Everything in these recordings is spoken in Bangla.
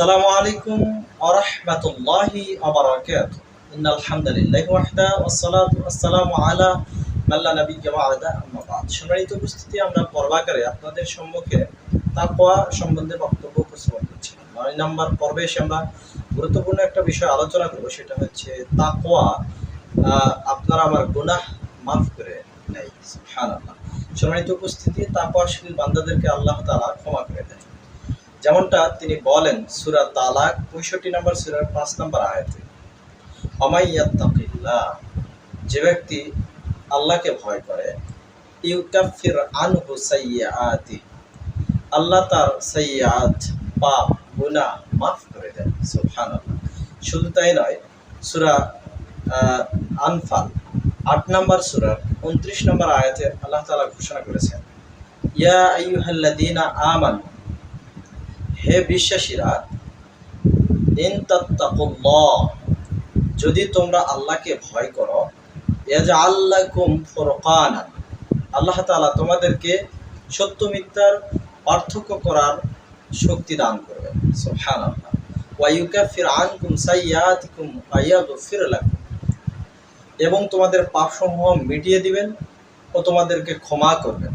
আসসালামু আলাইকুম ওরহমতুল্লাহি আবরাকাত ইন আলহামদুলিল্লাহ ওয়াহদা ওয়াসসালাতু ওয়াসসালামু আলা মাল্লা নাবিয়্যা বা'দা। আম্মা বা'দ। সম্মানিত উপস্থিতি, আমরা পর্বাকারে আপনাদের সম্মুখে তাকওয়া সম্বন্ধে বক্তব্য উপস্থাপন করছি। নয় নাম্বার পর্বে এসে আমরা গুরুত্বপূর্ণ একটা বিষয় আলোচনা করব, সেটা হচ্ছে তাকওয়া আপনারা আমার গুনাহ মাফ করে নেই সুবহানাল্লাহ। সম্মানিত উপস্থিতি তাকওয়াশীল বান্দাদেরকে আল্লাহ তাআলা ক্ষমা করে দেন। যেমনটা তিনি বলেন, সুরা তালাক পঁয়ষট্টি নম্বর সুরার পাঁচ নম্বর আয়াতে অমাইয়াত্তাকিল্লাহ যে ব্যক্তি আল্লাহকে ভয় করে, ইউকাফির আনহু সাইয়াতি আল্লাহ তার সাইয়াত পাপ, গুনাহ মাফ করে দেন সুফান শুধু তাই নয়, সুরা আনফাল, আট নম্বর সুরার উনত্রিশ নম্বর আয়াতে আল্লাহ তালা ঘোষণা করেছেন, ইয়া আইয়ুহাল্লাযীনা আমানু হে বিশ্বাসীরা যদি তোমরা আল্লাহকে ভয় করো, ইয়াজআল্লাকুম ফুরকানান আল্লাহ তাআলা তোমাদেরকে সত্য মিথ্যার পার্থক্য করার শক্তি দান করবেন। সুবহানাল্লাহ। ওয়া ইউকাফির আনকুম সাইয়্যাতিকুম ওয়া ইয়াগফির লাকুম এবং তোমাদের পাপসমূহ মিটিয়ে দিবেন ও তোমাদেরকে ক্ষমা করবেন।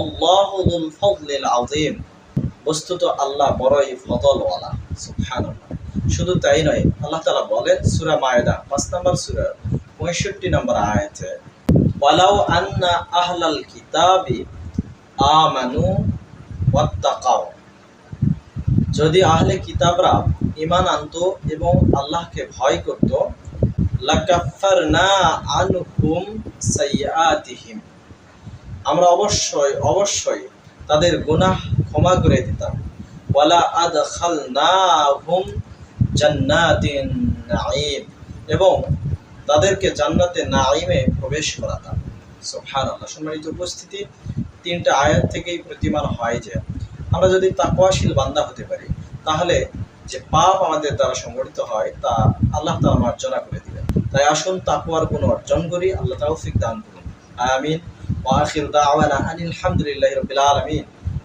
আল্লাহু যুল ফাদলিল আযীম বস্তুত আল্লাহ বড়ই ফদলওয়ালা সুবহানাল্লাহ। শুধু তাই নয়, আল্লাহ তাআলা বলেন সূরা মায়দা, পাঁচ নম্বর সূরা, পঁয়ষট্টি নম্বর আয়াতে, ওয়ালাউ আন্না আহলাল কিতাবি আমানু ওয়াত্তাকাও যদি আহলে কিতাবরা ইমান আনতো এবং আল্লাহকে ভয় করত লাকাফারনা আনহুম সাইয়্যাতিহিম আমরা অবশ্যই অবশ্যই তাদের গুনাহ ক্ষমা করে দিতাম। ওয়ালা আদ খাল না হুম জান্নাতিন এবং তাদেরকে জান্নাতে নাইমে প্রবেশ করাতাম। সোহান আল্লাহ সম্মানিত উপস্থিতি, তিনটা আয়াত থেকেই প্রতিমান হয় যে, আমরা যদি তাকওয়াশীল বান্দা হতে পারি, তাহলে যে পাপ আমাদের দ্বারা সংগঠিত হয়, তা আল্লাহ তালা মার্জনা করে দিবেন। তাই আসুন তাকুয়ার গুণ অর্জন করি, আল্লাহ তাওফিক দান করুন। আমিন। ওয়াখির দাওয়ানা আনিল হামদুলিল্লাহি রাব্বিল আলামিন।